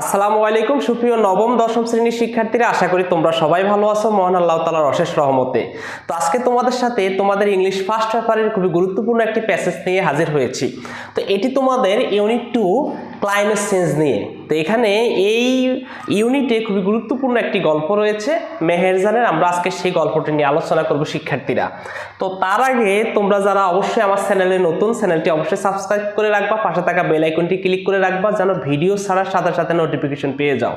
আসসালামু আলাইকুম, সুপ্রিয় নবম, দশম শ্রেণির শিক্ষার্থীরা, আশা করি তোমরা সবাই ভালো আছো, মহান আল্লাহ তালার অশেষ রহমতে। তো আজকে তোমাদের সাথে তোমাদের ইংলিশ ফার্স্ট পেপারের খুবই গুরুত্বপূর্ণ একটি প্যাসেজ নিয়ে হাজির হয়েছি। তো এটি তোমাদের ইউনিট টু ক্লাইমেট চেঞ্জ নিয়ে। তো এখানে এই ইউনিটে খুবই গুরুত্বপূর্ণ একটি গল্প রয়েছে মেহেরজানের আমরা আজকে সেই গল্পটি নিয়ে আলোচনা করব শিক্ষার্থীরা। তো তার আগে তোমরা যারা অবশ্যই আমার চ্যানেলে নতুন, চ্যানেলটি অবশ্যই সাবস্ক্রাইব করে রাখবা, পাশে থাকা বেল আইকনটি ক্লিক করে রাখবা, যেন ভিডিও ছাড়ার সাথে সাথে নোটিফিকেশন পেয়ে যাও।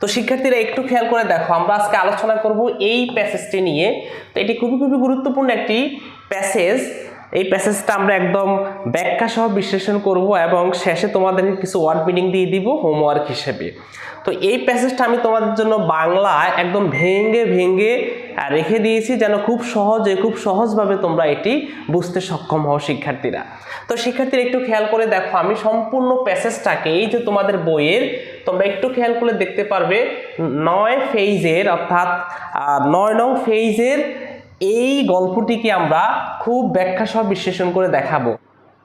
তো শিক্ষার্থীরা, একটু খেয়াল করে দেখো, আমরা আজকে আলোচনা করব এই প্যাসেজটি নিয়ে। তো এটি খুবই খুবই গুরুত্বপূর্ণ একটি প্যাসেজ এই প্যাসেজটা আমরা একদম ব্যাখ্যা সহ বিশ্লেষণ করব এবং শেষে তোমাদের কিছু ওয়ার্ড মিনিং দিয়ে দিব হোমওয়ার্ক হিসেবে। তো এই প্যাসেজটা আমি তোমাদের জন্য বাংলায় একদম ভেঙ্গে ভেঙ্গে রেখে দিয়েছি যেন খুব সহজে, খুব সহজভাবে তোমরা এটি বুঝতে সক্ষম হও শিক্ষার্থীরা। তো শিক্ষার্থীরা একটু খেয়াল করে দেখো, আমি সম্পূর্ণ প্যাসেজটাকে এই যে তোমাদের বইয়ের, তোমরা একটু খেয়াল করে দেখতে পারবে, নয় ফেইজের অর্থাৎ নয় নং ফেইজের এই গল্পটিকে আমরা খুব ব্যাখ্যা সহ বিশ্লেষণ করে দেখাবো।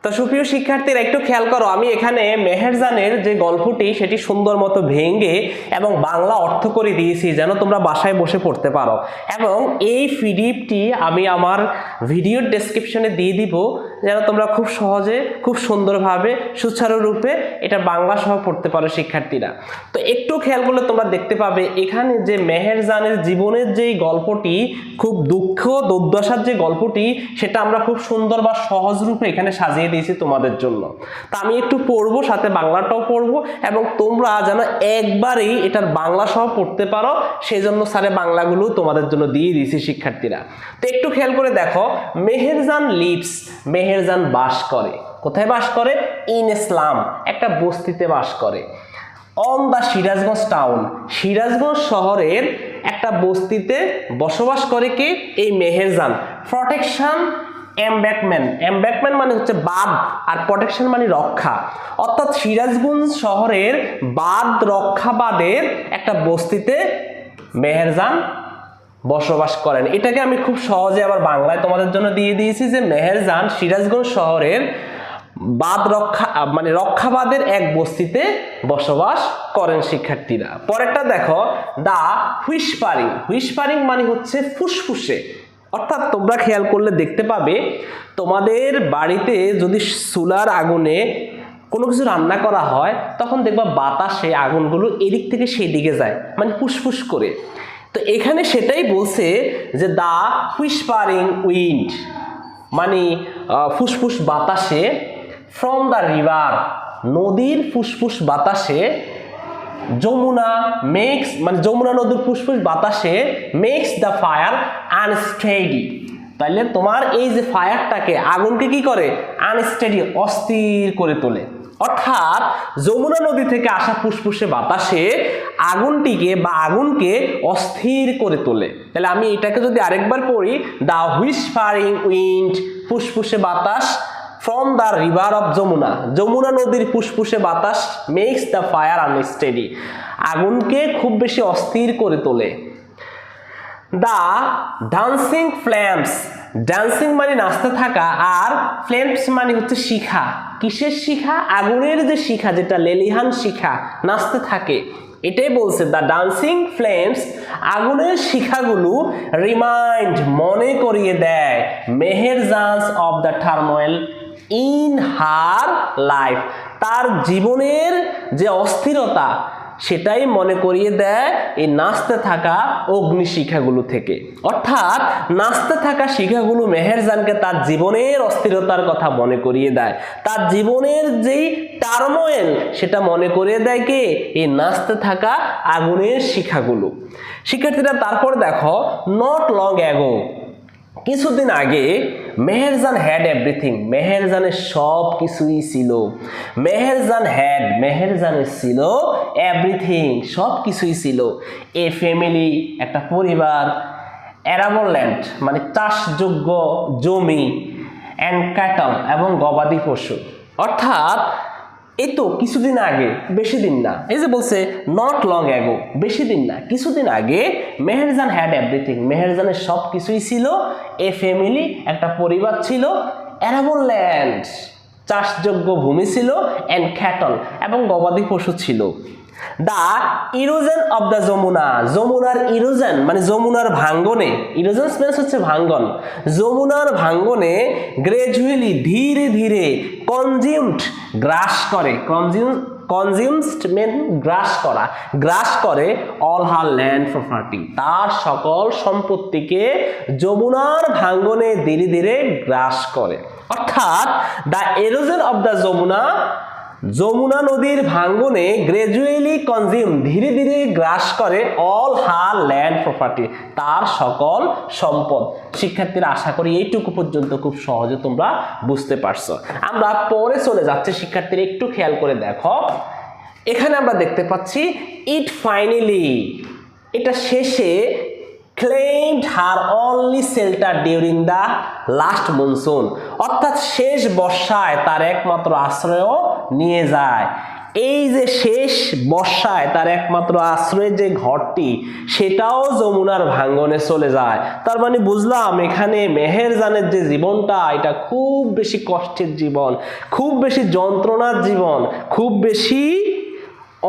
তো সুপ্রিয় শিক্ষার্থীরা, একটু খেয়াল করো, আমি এখানে মেহেরজানের যে গল্পটি, সেটি সুন্দর মতো ভেঙে এবং বাংলা অর্থ করে দিয়েছি, যেন তোমরা বাসায় বসে পড়তে পারো। এবং এই ফিডিপটি আমি আমার ভিডিওর ডেসক্রিপশনে দিয়ে দিব। যেন তোমরা খুব সহজে, খুব সুন্দরভাবে সুচারুরূপে এটা বাংলা সহ পড়তে পারো শিক্ষার্থীরা। তো একটু খেয়াল করলে তোমরা দেখতে পাবে, এখানে যে মেহেরজানের জীবনের যেই গল্পটি, খুব দুঃখ, দুর্দশার যে গল্পটি, সেটা আমরা খুব সুন্দর বা সহজ রূপে এখানে সাজিয়ে দিয়েছি তোমাদের জন্য। তা আমি একটু পড়ব, সাথে বাংলাটাও পড়ব, এবং তোমরা যেন একবারেই এটার বাংলা সহ পড়তে পারো সেই জন্য স্যারে বাংলাগুলো তোমাদের জন্য দিয়ে দিয়েছি শিক্ষার্থীরা। তো একটু খেয়াল করে দেখো, মেহেরজান লিভস মেহেরজান বাস করে। কোথায় বাস করে? ইন ইসলাম, একটা বস্তিতে বাস করে। On the Sirajganj town Sirajganj শহরের একটা বস্তিতে বসবাস করে কে? এই মেহেরজান। প্রটেকশন এমব্যাকম্যান এমব্যাকম্যান মানে হচ্ছে বাঁধ, আর প্রোটেকশন মানে রক্ষা। অর্থাৎ সিরাজগঞ্জ শহরের বাঁধ রক্ষাবাদের একটা বস্তিতে মেহেরজান বসবাস করেন। এটাকে আমি খুব সহজে আবার বাংলায় তোমাদের জন্য দিয়ে দিয়েছি যে মেহেরজান সিরাজগঞ্জ শহরের বাদ রক্ষা মানে রক্ষাবাদের এক বস্তিতে বসবাস করেন শিক্ষার্থীরা। পরেরটা দেখো, দা হুইসপারিং। হুইসপারিং মানে হচ্ছে ফুসফুসে। অর্থাৎ তোমরা খেয়াল করলে দেখতে পাবে, তোমাদের বাড়িতে যদি চুলার আগুনে কোনো কিছু রান্না করা হয়, তখন দেখবা বাতাসে আগুনগুলো এদিক থেকে সেই দিকে যায় মানে ফুসফুস করে। তো এখানে সেটাই বলছে যে দা হুইসপারিং উইন্ড মানে ফুসফুস বাতাসে ফ্রম দ্য রিভার নদীর ফুসফুস বাতাসে যমুনা মেক্স মানে যমুনা নদীর ফুসফুস বাতাসে মেক্স দ্য ফায়ার আনস্টেডি তাহলে তোমার এই যে ফায়ারটাকে আগুনকে কি করে? আনস্টেডি অস্থির করে তোলে। অর্থাৎ যমুনা নদী থেকে আসা ফুসফুসে বাতাসে আগুনটিকে বা আগুনকে অস্থির করে তোলে। তাহলে আমি এটাকে যদি আরেকবার পড়ি দ্য হুইসপারিং উইন্ড ফুসফুসে বাতাস from the river of Jamuna Jamuna নদীর ফুসফুসে বাতাস মেক্স দ্য ফায়ার আনস্টেডি আগুনকে খুব বেশি অস্থির করে তোলে। দ্য ডান্সিং ফ্লেমস ডান্সিং মানে নাচতে থাকা আর ফ্লেমস মানে হচ্ছে শিখা। কিসের শিখা? আগুনের যে শিখা, যেটা লেলিহান শিখা নাচতে থাকে। এটাই বলছে দ্য ডান্সিং ফ্লেমস আগুনের শিখাগুলো রিমাইন্ড মনে করিয়ে দেয় Meherjan's of the turmoil in her life তার জীবনের যে অস্থিরতা সেটাই মনে করিয়ে দেয় এই নাচতে থাকা অগ্নি শিখাগুলো থেকে। অর্থাৎ নাচতে থাকা শিখাগুলো মেহেরজানকে তার জীবনের অস্থিরতার কথা মনে করিয়ে দেয়। তার জীবনের যেই টার্মোয়েল সেটা মনে করিয়ে দেয় কে? এই নাচতে থাকা আগুনের শিখাগুলো। শিক্ষার্থীরা, তারপর দেখো নট লং অ্যাগো কিছুদিন আগে মেহেরজান হ্যাড এভরিথিং মেহেরজানের সব কিছুই ছিল। মেহেরজান হ্যাড মেহেরজানের ছিল এভরিথিং সব কিছুই ছিল। এ ফ্যামিলি একটা পরিবার অ্যারাবল ল্যান্ড মানে চাষযোগ্য জমি অ্যান্ড ক্যাটল এবং গবাদি পশু। অর্থাৎ এই তো কিছুদিন আগে, বেশি দিন না। এই যে বলছে নট লং অ্যাগো বেশি দিন না, কিছুদিন আগে মেহেরজান হ্যাড এভরিথিং মেহেরজানের সব কিছুই ছিল, এ ফ্যামিলি একটা পরিবার ছিল অ্যারাবল ল্যান্ড চাষযোগ্য ভূমি ছিল অ্যান্ড খ্যাটল এবং গবাদি পশু ছিল। The erosion of the Jamuna. যমুনার ইরোজন মানে যমুনার ভাঙ্গনে। ইরোজন মিন্স হচ্ছে ভাঙ্গন। যমুনার ভাঙ্গনে গ্রাজুয়ালি ধীরে ধীরে কনজিউমড গ্রাস করে। কনজিউম কনজিউমসড গ্রাস করা। গ্রাস করে অল হার ল্যান্ড প্রপার্টি তার সকল সম্পত্তিকে যমুনার ভাঙ্গনে ধীরে ধীরে গ্রাস করে। অর্থাৎ the erosion of the Jamuna Jamuna নদীর ভাঙ্গনে গ্রাজুয়ালি কনজিউম ধীরে ধীরে গ্রাস করে অল হার ল্যান্ড প্রপার্টি তার সকল সম্পদ। শিক্ষার্থীরা, আশা করি এইটুকু পর্যন্ত খুব সহজে তোমরা বুঝতে পারছ। আমরা পরে চলে যাচ্ছি, শিক্ষার্থীরা একটু খেয়াল করে দেখো। এখানে আমরা দেখতে পাচ্ছি ইট ফাইনালি এটা শেষে claimed her only shelter during the last monsoon. অর্থাৎ শেষ বর্ষায় তার একমাত্র আশ্রয়ও নিয়ে যায়। এই যে শেষ বর্ষায় তার একমাত্র আশ্রয়ের যে ঘরটি, সেটাও যমুনার ভাঙ্গনে চলে যায়। তার মানে বুঝলাম এখানে মেহেরজানের যে জীবনটা, এটা খুব বেশি কষ্টের জীবন, খুব বেশি যন্ত্রণার জীবন, খুব বেশি,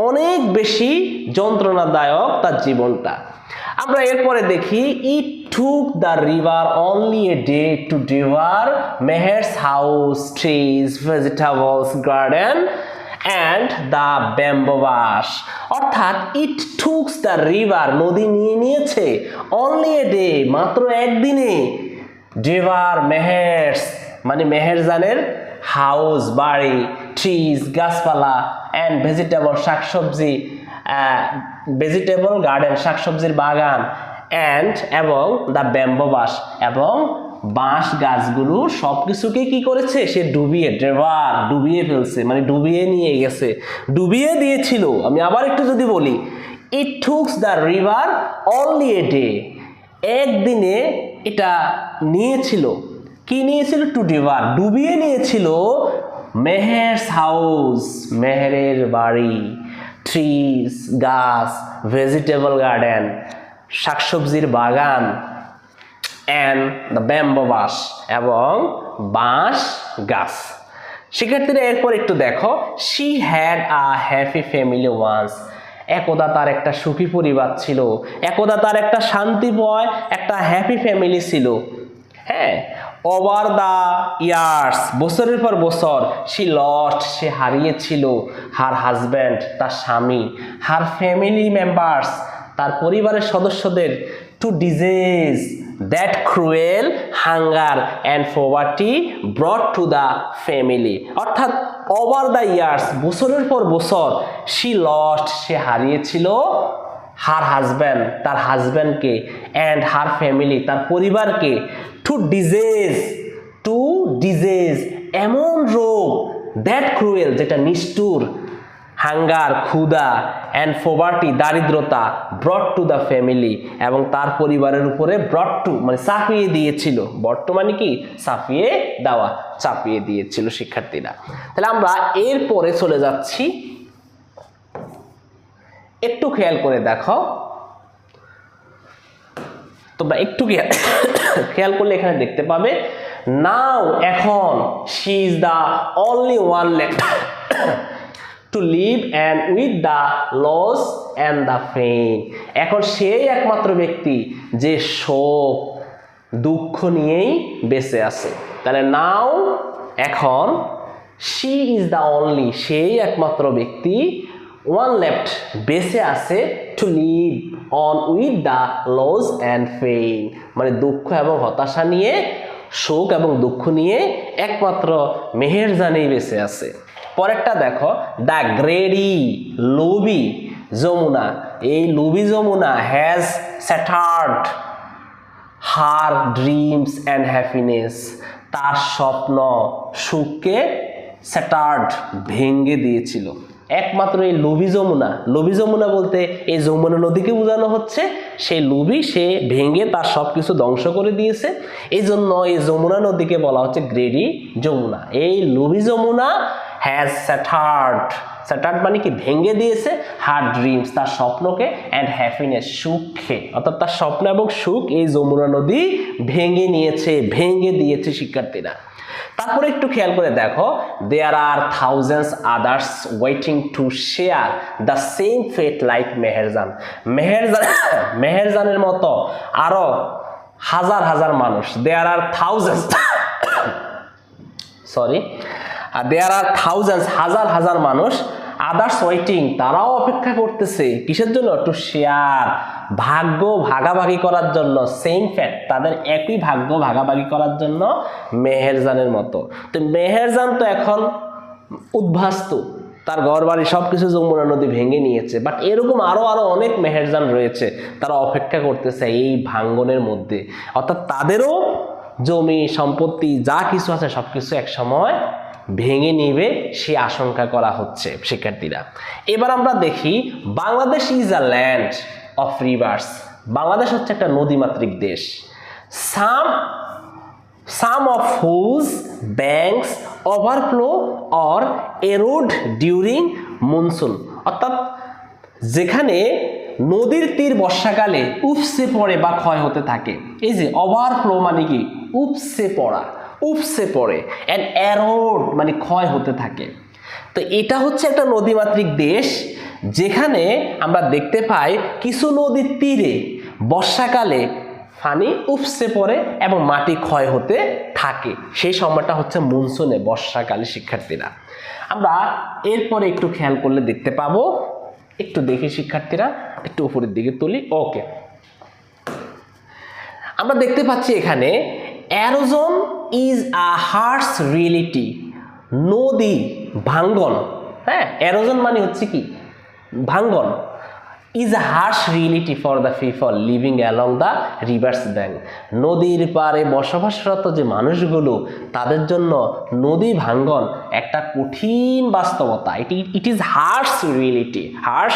অনেক বেশি যন্ত্রণাদায়ক তার জীবনটা। আমরা এরপরে দেখি it took the river only a day to devour Meher's house trees vegetables garden and the bamboos অর্থাৎ ইট টুকস দ্য রিভার নদী নিয়ে নিয়েছে অনলি এ ডে মাত্র একদিনে ডেভার মেহেরস মানে মেহেরজানের হাউস বাড়ি ট্রিজ গাছপালা অ্যান্ড ভেজিটেবল শাকসবজি ভেজিটেবল গার্ডেন শাকসবজির বাগান অ্যান্ড এবং দ্য ব্যাম্বোবাস এবং বাঁশ গাছগুলো সব কিছুকে কি করেছে? সে ডুবিয়ে ড্রেভার ডুবিয়ে ফেলছে মানে ডুবিয়ে নিয়ে গেছে। ডুবিয়ে দিয়েছিল। আমি আবার একটু যদি বলি it takes the river only a day একদিনে এটা নিয়েছিল। কি নিয়েছিল? টু ডিভার ডুবিয়ে নিয়েছিল মেহের হাউস, মেহেরের বাড়ি। ট্রিজ গাছ ভেজিটেবল গার্ডেন শাকসবজির বাগান অ্যান্ড দ্য ব্যাম্বো বাস এবং বাঁশ গাছ। শিক্ষার্থীরা এরপর একটু দেখো she had a happy family once একদা তার একটা সুখী পরিবার ছিল। একদা তার একটা শান্তিময়, একটা হ্যাপি ফ্যামিলি ছিল। হ্যাঁ ওভার দ্য ইয়ার্স বছরের পর বছর সে লস্ট সে হারিয়েছিল। হার হাজব্যান্ড তার স্বামী হার ফ্যামিলি মেম্বার্স তার পরিবারের সদস্যদের to disease that cruel hunger and poverty brought to the family অর্থাৎ ওভার দ্য ইয়ার্স বছরের পর বছর সি লস্ট সে হারিয়েছিল হার হাজব্যান্ড তার হাজব্যান্ডকে অ্যান্ড হার ফ্যামিলি তার পরিবারকে টু ডিজেজ টু ডিজেজ এমন রোগ দ্যাট ক্রুয়েল যেটা নিষ্ঠুর হাঙ্গার ক্ষুধা অ্যান্ড ফোভার্টি দারিদ্রতা ব্রড টু দ্য ফ্যামিলি এবং তার পরিবারের উপরে ব্রড টু মানে চাপিয়ে দিয়েছিল। বর্তমানে কি? চাপিয়ে দেওয়া, চাপিয়ে দিয়েছিল শিক্ষার্থীরা। তাহলে আমরা এরপরে চলে যাচ্ছি একটু খেয়াল করে দেখো। তোমরা একটু খেয়াল করলে এখানে দেখতে পাবে। নাও এখন she is the only one left to live and with the loss and the pain এখন সেই একমাত্র ব্যক্তি যে শোক, দুঃখ নিয়েই বেঁচে আছে। তাহলে নাও এখন শি ইজ দ্য অনলি সেই একমাত্র ব্যক্তি ওয়ান লেফট বেঁচে আছে to live on with the loss and pain মানে দুঃখ এবং হতাশা নিয়ে শোক এবং দুঃখ নিয়ে একমাত্র মেহের জানেই বেঁচে আছে। পরেরটা দেখো দ্য গ্রেডি লুবি যমুনা। এই লুবি Jamuna has shattered her dreams and happiness তার স্বপ্ন সুখকে স্যাটার্ড ভেঙ্গে দিয়েছিল। একমাত্র এই লুবি যমুনা। লুবি যমুনা বলতে এই যমুনা নদীকে বোঝানো হচ্ছে। সেই লুবি সে ভেঙে তার সব কিছু ধ্বংস করে দিয়েছে। এই জন্য এই যমুনা নদীকে বলা হচ্ছে গ্রেডি যমুনা। এই লুবি যমুনা হ্যাজ স্যাটার্ড স্যাটার্ড মানে কি? ভেঙে দিয়েছে। হার ড্রিমস তার স্বপ্নকে অ্যান্ড হ্যাপিনেস সুখে। অর্থাৎ তার স্বপ্ন এবং সুখ এই যমুনা নদী ভেঙে নিয়েছে, ভেঙে দিয়েছে শিক্ষার্থীরা। তারপরে একটু খেয়াল করে দেখো there are thousands others waiting to share the same fate like Meherjan. Meherjan, মেহেরজানের মতো আরও হাজার হাজার মানুষ। There are thousands sorry there are thousands হাজার হাজার মানুষ আদার্স ওয়েটিং তারাও অপেক্ষা করতেছে কিসের জন্য? টু শেয়ার ভাগ্য ভাগাভাগি করার জন্য সেম ফ্যাট তাদের একই ভাগ্য ভাগাভাগি করার জন্য মেহেরজানের মতো। তো মেহেরজান তো এখন উদ্ভাস্ত, তার ঘর বাড়ি সব কিছু যমুনা নদী ভেঙে নিয়েছে বাট এরকম আরও আরও অনেক মেহেরজান রয়েছে, তারা অপেক্ষা করতেছে এই ভাঙ্গনের মধ্যে। অর্থাৎ তাদেরও জমি, সম্পত্তি, যা কিছু আছে সব কিছু এক সময় ভেঙে নিবে সে আশঙ্কা করা হচ্ছে শিক্ষার্থীরা। এবার আমরা দেখি Bangladesh is a land of rivers Bangladesh হচ্ছে একটা নদীমাতৃক দেশ। Some some of whose banks overflow or eroded during monsoon অর্থাৎ যেখানে নদীর তীর বর্ষাকালে উপসে পড়ে বা ক্ষয় হতে থাকে। এই যে ওভারফ্লো মানে কি? উপসে পড়া উপসে পড়ে। অ্যান্ড অ্যারোড মানে ক্ষয় হতে থাকে। তো এটা হচ্ছে একটা নদীমাতৃক দেশ, যেখানে আমরা দেখতে পাই কিছু নদীর তীরে বর্ষাকালে পানি উপসে পড়ে এবং মাটি ক্ষয় হতে থাকে। সেই সময়টা হচ্ছে মনসুনে বর্ষাকালে শিক্ষার্থীরা। আমরা এরপরে একটু খেয়াল করলে দেখতে পাবো। একটু দেখি শিক্ষার্থীরা, একটু উপরের দিকে তুলি। ওকে। আমরা দেখতে পাচ্ছি এখানে erosion is a harsh reality. নদী, ভাঙ্গন। হ্যাঁ অ্যারোজন মানে হচ্ছে কি? ভাঙ্গন is a harsh reality for the people living along the rivers bank নদীর পাড়ে বসবাসরত যে মানুষগুলো, তাদের জন্য নদী ভাঙ্গন একটা কঠিন বাস্তবতা। এটি it is harsh reality harsh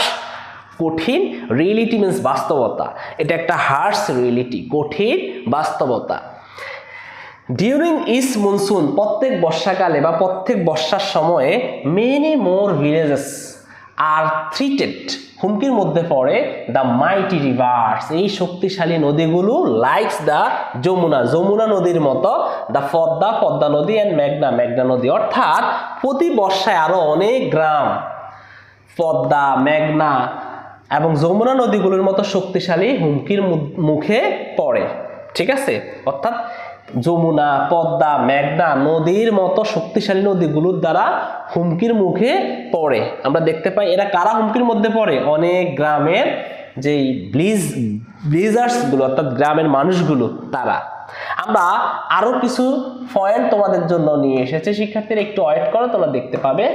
কঠিন রিয়েলিটি মিন্স বাস্তবতা। এটা একটা হার্শ রিয়েলিটি কঠিন বাস্তবতা। ডিউরিং ইস মনসুন প্রত্যেক বর্ষাকালে বা প্রত্যেক বর্ষার সময়ে মেনি মোর ভিলেজেস আর থ্রিটেড হুমকির মধ্যে পড়ে দ্য মাইটি রিভার্স এই শক্তিশালী নদীগুলো লাইকস দ্য যমুনা। যমুনা নদীর মতো দ্য পদ্মা পদ্মা নদী অ্যান্ড মেঘনা। মেঘনা নদী অর্থাৎ প্রতি বর্ষায় আরও অনেক গ্রাম। পদ্মা, মেঘনা এবং যমুনা নদীগুলোর মতো শক্তিশালী হুমকির মুখে পড়ে। ঠিক আছে? অর্থাৎ যমুনা, পদ্মা, মেঘনা নদীর মতো শক্তিশালী নদীগুলোর দ্বারা হুমকির মুখে পড়ে। আমরা দেখতে পাই এরা কারা হুমকির মধ্যে পড়ে? অনেক গ্রামের যেই ব্লিজ ব্লিজার্সগুলো অর্থাৎ গ্রামের মানুষগুলো, তারা। আমরা আরও কিছু পয়েন্ট তোমাদের জন্য নিয়ে এসেছি। শিক্ষার্থীরা একটু ওয়েট করো, তোমরা দেখতে পাবে।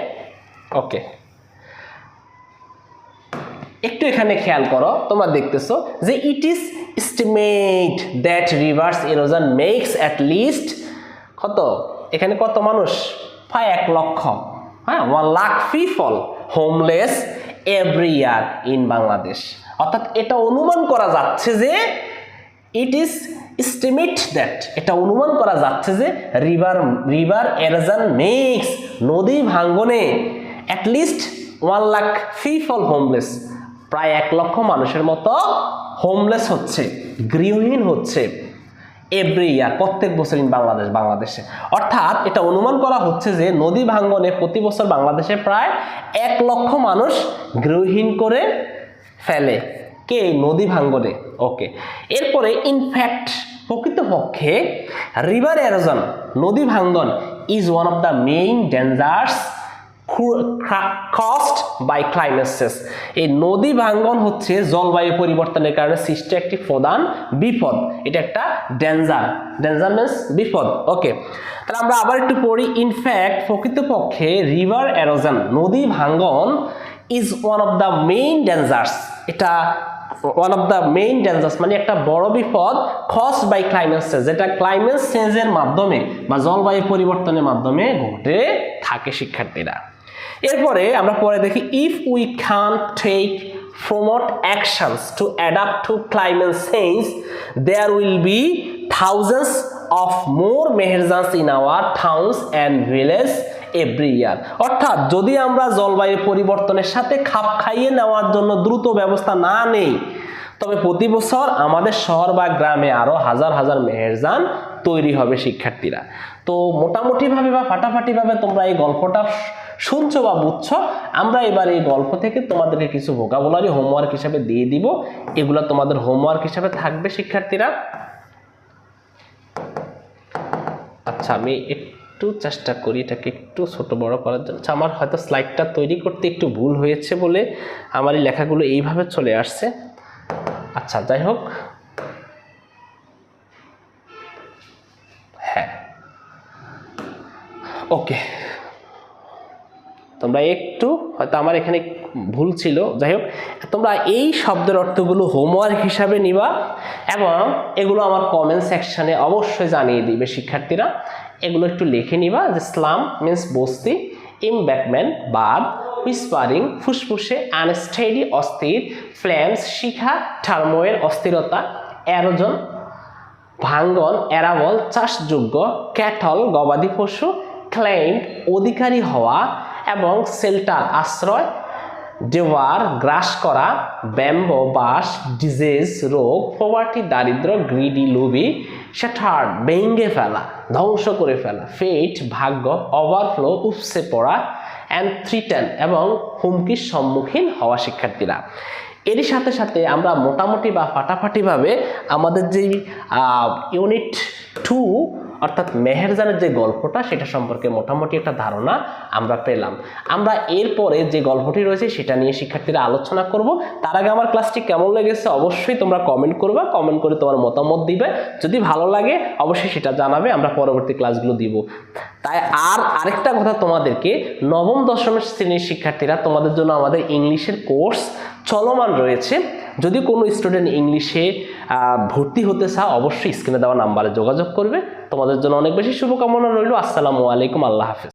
ওকে একটু এখানে খেয়াল করো, তোমরা দেখতেছো যে it is estimate that rivers erosion makes at least কত? এখানে কত মানুষ? প্রায় এক লক্ষ। হ্যাঁ one lakh people homeless every year in Bangladesh অর্থাৎ এটা অনুমান করা যাচ্ছে যে ইট ইজ এস্টিমেট দ্যাট এটা অনুমান করা যাচ্ছে যে রিভার রিভার এরোজন মেক্স নদী ভাঙ্গনে at least one lakh people homeless প্রায় এক লক্ষ মানুষের মতো হোমলেস হচ্ছে, গৃহহীন হচ্ছে এভরি ইয়ার প্রত্যেক বছর ইন বাংলাদেশ, বাংলাদেশে। অর্থাৎ এটা অনুমান করা হচ্ছে যে নদী ভাঙ্গনে প্রতি বছর বাংলাদেশে প্রায় এক লক্ষ মানুষ গৃহহীন করে ফেলে। কে নদী ভাঙ্গনে? ওকে এরপরে ইনফ্যাক্ট প্রকৃতপক্ষে রিভার এরোজন নদী ভাঙ্গন is one of the main dangers caused by climate change এই নদী ভাঙ্গন হচ্ছে জলবায়ু পরিবর্তনের কারণে সৃষ্ট একটি প্রধান বিপদ। এটা একটা ডেঞ্জার ডেঞ্জার মিন্স বিপদ। ওকে তাহলে আমরা আবার একটু পড়ি। ইনফ্যাক্ট প্রকৃতপক্ষে রিভার এরোজন নদী ভাঙ্গন is one of the main dangers এটা one of the main dangers মানে একটা বড় বিপদ কস বাই ক্লাইমেট চেঞ্জ যেটা ক্লাইমেট চেঞ্জের মাধ্যমে বা জলবায়ু পরিবর্তনের মাধ্যমে ঘটে থাকে শিক্ষার্থীরা। এরপরে আমরা পরে দেখি if we can take promote actions to adapt to climate change there will be thousands of more Meherjans in our towns and village every year অর্থাৎ যদি আমরা জলবায়ু পরিবর্তনের সাথে খাপ খাইয়ে নেওয়ার জন্য দ্রুত ব্যবস্থা না নেই, তবে প্রতি বছর আমাদের শহর বা গ্রামে আরও হাজার হাজার মেহেরজান তৈরি হবে শিক্ষার্থীরা। তো মোটামুটিভাবে বা ফাটাফাটিভাবে তোমরা এই গল্পটা শুনছো বা বুঝছ আমরা এবার এই গল্প থেকে তোমাদেরকে কিছু ভোকাবুলারি হোমওয়ার্ক হিসাবে দিয়ে দিব। এগুলো তোমাদের হোমওয়ার্ক হিসাবে থাকবে শিক্ষার্থীরা। আচ্ছা আমি একটু চেষ্টা করি এটাকে একটু ছোট বড় করার জন্য। আচ্ছা, আমার হয়তো স্লাইডটা তৈরি করতে একটু ভুল হয়েছে বলে আমার এই লেখাগুলো এইভাবে চলে আসছে। আচ্ছা যাই হোক। হ্যাঁ। ওকে। তোমরা একটু হয়তো আমার এখানে ভুল ছিল। যাই হোক, তোমরা এই শব্দের অর্থগুলো হোমওয়ার্ক হিসাবে নিবা এবং এগুলো আমার কমেন্ট সেকশনে অবশ্যই জানিয়ে দিবে শিক্ষার্থীরা। এগুলো একটু লিখে নিবা যে স্লাম মিন্স বস্তি ইমব্যাকম্যান বাদ হুইসপারিং ফুসফুসে আনস্টেডি অস্থির ফ্ল্যামস শিখা টার্মোয়ের অস্থিরতা অ্যারোজন ভাঙ্গন এরাবল চাষযোগ্য ক্যাটল গবাদি পশু ক্লেম অধিকারী হওয়া এবং সেল্টার আশ্রয় দেওয়ার গ্রাস করা, ব্যাম্বো বাস ডিজিজ রোগ পোভার্টি দারিদ্র, গ্রিডি, লুবি শেঠার্ড ভেঙ্গে ফেলা, ধ্বংস করে ফেলা ফেট ভাগ্য, ওভারফ্লো, উপসে পড়া অ্যান্ড থ্রিটেন এবং হুমকির সম্মুখীন হওয়া শিক্ষার্থীরা। এরই সাথে সাথে আমরা মোটামুটি বা ফাটাফাটিভাবে আমাদের যেই ইউনিট টু অর্থাৎ মেহেরজানের যে গল্পটা, সেটা সম্পর্কে মোটামুটি একটা ধারণা আমরা পেলাম। আমরা এরপরে যে গল্পটি রয়েছে, সেটা নিয়ে শিক্ষার্থীরা আলোচনা করব। তার আগে আমার ক্লাসটি কেমন লেগেছে অবশ্যই তোমরা কমেন্ট করবে। কমেন্ট করে তোমার মতামত দিবে। যদি ভালো লাগে, অবশ্যই সেটা জানাবে। আমরা পরবর্তী ক্লাসগুলো দিব। তাই আর আরেকটা কথা তোমাদেরকে, নবম দশম শ্রেণির শিক্ষার্থীরা তোমাদের জন্য আমাদের ইংলিশের কোর্স চলমান রয়েছে। যদি কোনো স্টুডেন্ট ইংলিশে ভর্তি হতে চাও অবশ্যই স্ক্রিনে দেওয়া নাম্বারে যোগাযোগ করবে। তোমাদের জন্য অনেক বেশি শুভকামনা রইল। আসসালামু আলাইকুম। আল্লাহ হাফেজ।